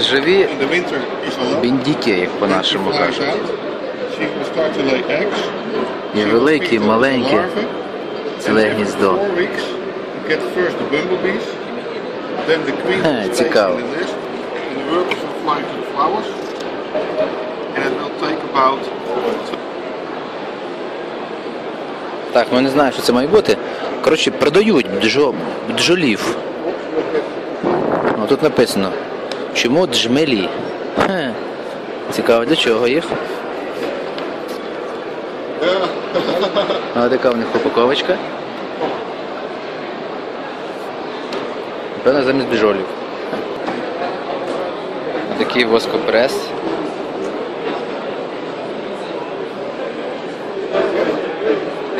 Живі біндіки, як по-нашому кажуть. І великі, the маленькі. Ціле гніздо. Цікаво. Так, ну не знаю, що це має бути. Коротше, продають бджо, бджолів. Тут написано. Чому джмелі? Хе. Цікаво, для чого їх? А така в них упаковочка. Напевно, замість бджолів. Такий воскопрес.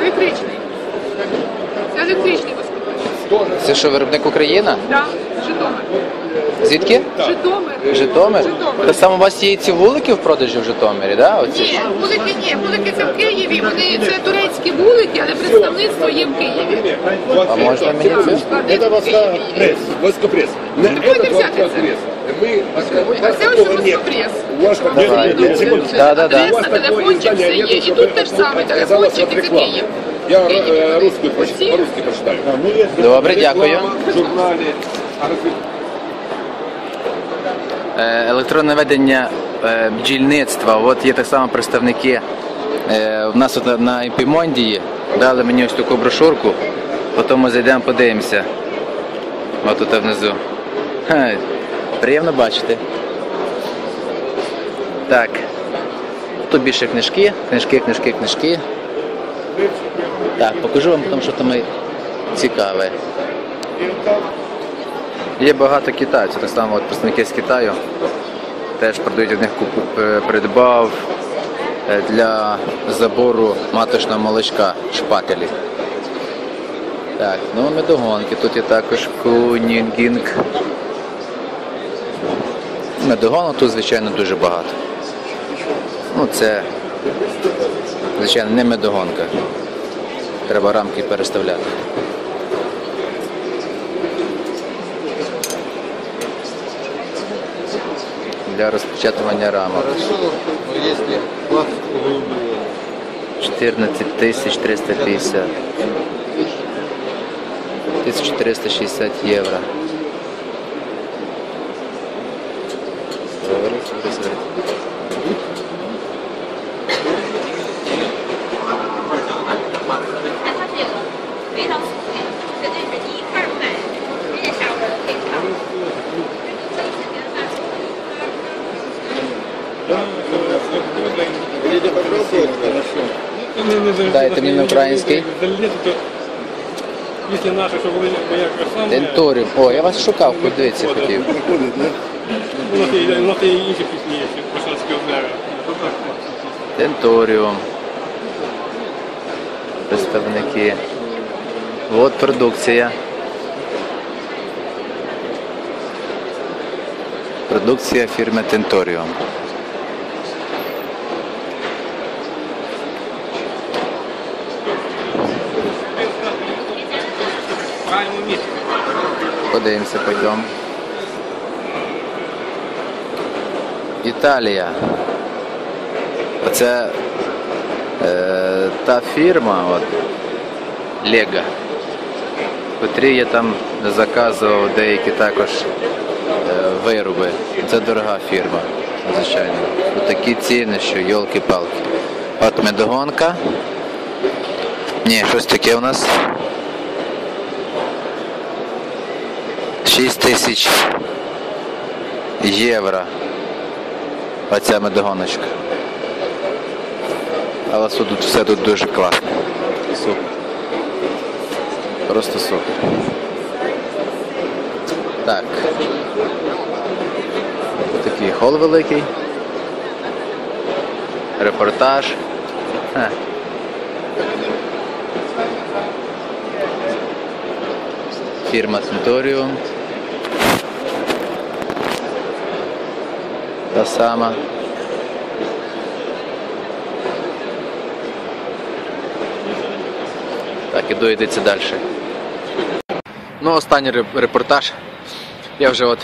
Електричний. Це електричний воскопрес. Це що, виробник Україна? Да, Житомир. Звідки? Житомир. Житомир? Житомир. Так само у вас є і ці вулики в продажі в Житомирі, да? Оці? Ні, вулики ні, вулики це в Києві. Вони це турецькі вулики, але представництво є в Києві. А можна мені це? Это воскопресс. Воскопресс. На Можете этот взяти це. воскопресс. Мы А це ось воскопрес. У вас такое Давай. нет, нет, секунду. Да, да, да. Адреса, телефончик все є. І тут теж саме телефончик, і це Київ. Я э, русский поч- Все. по-русски прочитаю. Добре, дякую. Реклама в журнале. А разве- Е, Електронне ведення е, бджільництва. От є так само представники. е, У нас на- Епімондії дали мені ось таку брошурку. Потім ми зайдемо, подивимося. Ось тут внизу. Ха, Приємно бачити. Так. Тут більше книжки, книжки, книжки, книжки. Так, покажу вам потім, що там цікаве. Є багато китайців, так само от представники з Китаю теж продають від них купу, е, придбав е, для забору маточного молочка шпателі. Так, ну медогонки. Тут є також кунігінг. Медогону тут, звичайно, дуже багато. Ну, це, звичайно, не медогонка. Треба рамки переставляти. Для розпечатування рамок. 14 тисяч 350. 1460 євро. Дайте мені на краса, Тенторіум. О, я вас шукав, подивитися хотів. у нас. Тенторіум. Представники. От продукція. Продукція фірми Тенторіум. Подивимося потім. Італія. Оце е, та фірма, от, Лего, котрі я там заказував деякі також е, вироби. Це дорога фірма, звичайно. Такі ціни, що йолки-палки. От медогонка. Ні, щось таке у нас. 6 тисяч євро. Оця медогоночка. Але тут все тут дуже класно. Супер. Просто супер. Так. Такий хол великий. Репортаж. Фірма Центоріум. Та сама. Так, іду йдеться далі. Ну, останній репортаж. Я вже от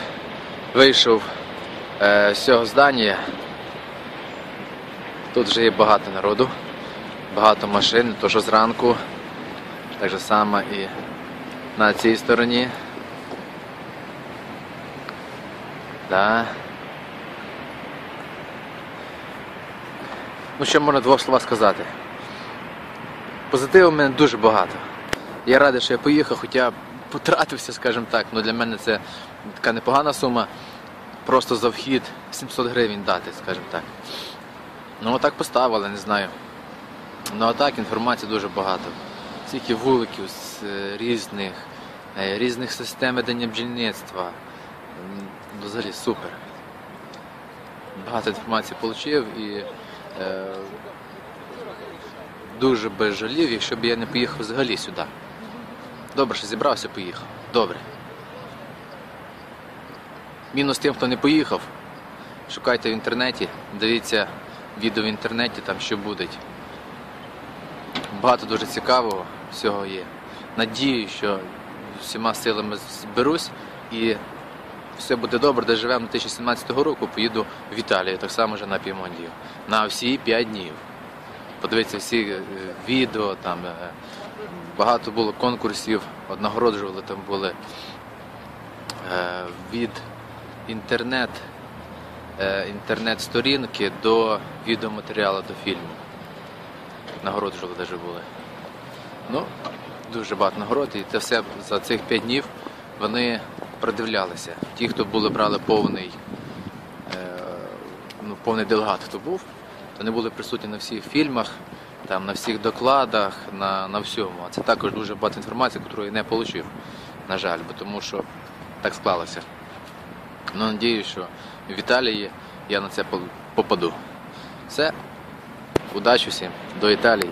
вийшов е, з цього здання. Тут вже є багато народу, багато машин, то що зранку, так же само і на цій стороні. Да. Ну, що можна двох словах сказати? Позитиву в мене дуже багато. Я радий, що я поїхав, хоча потратився, скажімо так. Ну для мене це така непогана сума. Просто за вхід 700 гривень дати, скажімо так. Ну отак поставили, не знаю. Ну а так інформації дуже багато. Скільки вуликів з е, різних, е, різних систем ведення бджільництва. Взагалі супер. Багато інформації отримав і дуже би жалів, якщо б я не поїхав взагалі сюди. Добре, що зібрався, поїхав. Добре. Мінус тим, хто не поїхав. Шукайте в інтернеті, дивіться відео в інтернеті, там що буде. Багато дуже цікавого всього є. Надію, що всіма силами зберусь і все буде добре, доживемо до 2017 року, поїду в Італію, так само вже на Пімондію. На всі 5 днів. Подивіться всі е, відео, там е, багато було конкурсів, нагороджували там були е, від інтернет, інтернет-сторінки до відеоматеріалу до фільму. Нагороджували навіть були. Ну, дуже багато нагород, і це все за цих 5 днів вони продивлялися. Ті, хто були, брали повний, е, ну, повний делегат, хто був, то вони були присутні на всіх фільмах, там, на всіх докладах, на, на всьому. А це також дуже багато інформації, яку я не отримав, на жаль, бо тому що так склалося. Ну, надію, що в Італії я на це попаду. Все. Удачі всім. До Італії.